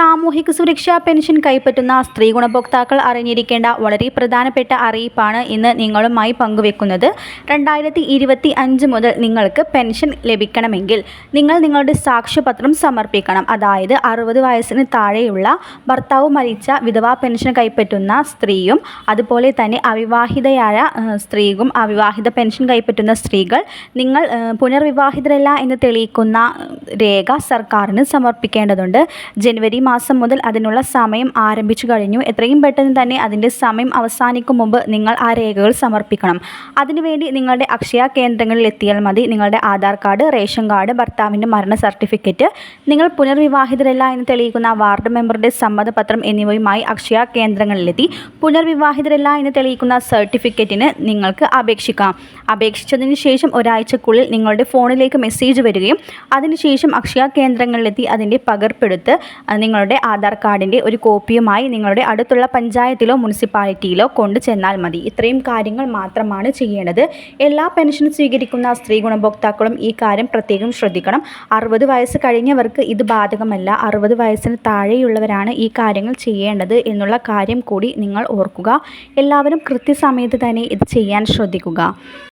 സാമൂഹിക സുരക്ഷാ പെൻഷൻ കൈപ്പറ്റുന്ന സ്ത്രീ ഗുണഭോക്താക്കൾ അറിഞ്ഞിരിക്കേണ്ട വളരെ പ്രധാനപ്പെട്ട അറിയിപ്പാണ് ഇന്ന് നിങ്ങളുമായി പങ്കുവെക്കുന്നത്. രണ്ടായിരത്തി ഇരുപത്തി അഞ്ച് മുതൽ നിങ്ങൾക്ക് പെൻഷൻ ലഭിക്കണമെങ്കിൽ നിങ്ങൾ നിങ്ങളുടെ സാക്ഷ്യപത്രം സമർപ്പിക്കണം. അതായത് അറുപത് വയസ്സിന് താഴെയുള്ള ഭർത്താവ് മരിച്ച വിധവാ പെൻഷൻ കൈപ്പറ്റുന്ന സ്ത്രീയും അതുപോലെ തന്നെ അവിവാഹിതയായ സ്ത്രീയും അവിവാഹിത പെൻഷൻ കൈപ്പറ്റുന്ന സ്ത്രീകൾ നിങ്ങൾ പുനർവിവാഹിതരല്ല എന്ന് തെളിയിക്കുന്ന രേഖ സർക്കാരിന് സമർപ്പിക്കേണ്ടതുണ്ട്. ജനുവരി മാസം മുതൽ അതിനുള്ള സമയം ആരംഭിച്ചു കഴിഞ്ഞു. എത്രയും പെട്ടെന്ന് തന്നെ അതിന്റെ സമയം അവസാനിക്കും മുമ്പ് നിങ്ങൾ ആ രേഖകൾ സമർപ്പിക്കണം. അതിനുവേണ്ടി നിങ്ങളുടെ അക്ഷയ കേന്ദ്രങ്ങളിൽ എത്തിയാൽ മതി. നിങ്ങളുടെ ആധാർ കാർഡ് റേഷൻ കാർഡ് ഭർത്താവിന്റെ മരണ സർട്ടിഫിക്കറ്റ് നിങ്ങൾ പുനർവിവാഹിതരല്ല എന്ന് തെളിയിക്കുന്ന വാർഡ് മെമ്പറുടെ സമ്മതപത്രം എന്നിവയുമായി അക്ഷയ കേന്ദ്രങ്ങളിലെത്തി. പുനർവിവാഹിതരല്ല എന്ന് തെളിയിക്കുന്ന സർട്ടിഫിക്കറ്റിന് നിങ്ങൾക്ക് അപേക്ഷിക്കാം. അപേക്ഷിച്ചതിന് ശേഷം ഒരാഴ്ചക്കുള്ളിൽ നിങ്ങളുടെ ഫോണിലേക്ക് മെസ്സേജ് വരികയും അതിനുശേഷം അക്ഷയ കേന്ദ്രങ്ങളിലെത്തി അതിന്റെ പകർപ്പെടുത്ത് അഹ് നിങ്ങളുടെ ആധാർ കാർഡിന്റെ ഒരു കോപ്പിയുമായി നിങ്ങളുടെ അടുത്തുള്ള പഞ്ചായത്തിലോ മുനിസിപ്പാലിറ്റിയിലോ കൊണ്ടു ചെന്നാൽ മതി. ഇത്രയും കാര്യങ്ങൾ മാത്രമാണ് ചെയ്യേണ്ടത്. എല്ലാ പെൻഷൻ സ്വീകരിക്കുന്ന സ്ത്രീ ഗുണഭോക്താക്കളും ഈ കാര്യം പ്രത്യേകം ശ്രദ്ധിക്കണം. അറുപത് വയസ്സ് കഴിഞ്ഞവർക്ക് ഇത് ബാധകമല്ല. അറുപത് വയസ്സിന് താഴെയുള്ളവരാണ് ഈ കാര്യങ്ങൾ ചെയ്യേണ്ടത് എന്നുള്ള കാര്യം കൂടി നിങ്ങൾ ഓർക്കുക. എല്ലാവരും കൃത്യസമയത്ത് തന്നെ ഇത് ചെയ്യാൻ ശ്രദ്ധിക്കുക.